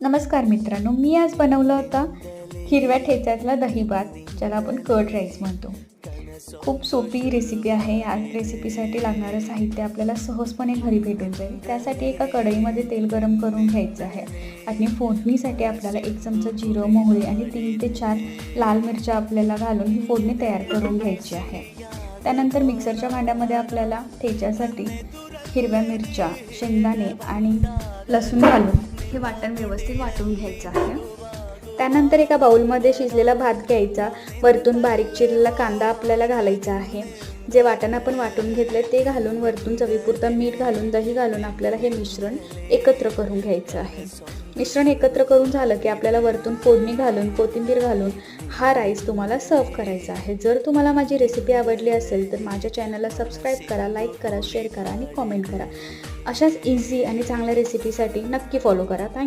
नमस्कार मित्रांनो मी आज बनवला होता हिरव्या ठेच्यातला दही भात ज्याला आपण कर्ड राईस म्हणतो. खूप सोपी रेसिपी आहे. या रेसिपीसाठी लागणारं साहित्य आपल्याला सहजपणे घरी भेटून जाईल. त्यासाठी एका कढईमध्ये तेल गरम करून घ्यायचं आहे. आणि फोडणीसाठी आपल्याला एक चमचा जिरं मोहरी आणि तीन ते चार लाल मिरच्या आपल्याला घालून ही फोडणी तयार करून घ्यायची आहे. त्यानंतर मिक्सरच्या भांड्यामध्ये आपल्याला ठेच्यासाठी हिरव्या मिरच्या शेंगदाणे आणि लसूण घालून हे वाटण व्यवस्थित वाटून घ्यायचं आहे. त्यानंतर एका बाउलमध्ये शिजलेला भात घ्यायचा. वरतून बारीक चिरलेला कांदा आपल्याला घालायचा आहे. जे वाटण आपण वाटून घेतले ते घालून वरतून चवीपुरतं मीठ घालून दही घालून आपल्याला हे मिश्रण एकत्र करून घ्यायचं आहे. मिश्रण एकत्र करून झालं की आपल्याला वरतून फोडणी घालून कोथिंबीर घालून हा राईस तुम्हाला सर्व करायचा आहे. जर तुम्हाला माझी रेसिपी आवडली असेल तर माझ्या चॅनलला सबस्क्राईब करा लाईक करा शेअर करा आणि कॉमेंट करा. अशाच इझी आणि चांगल्या रेसिपीसाठी नक्की फॉलो करा. थँक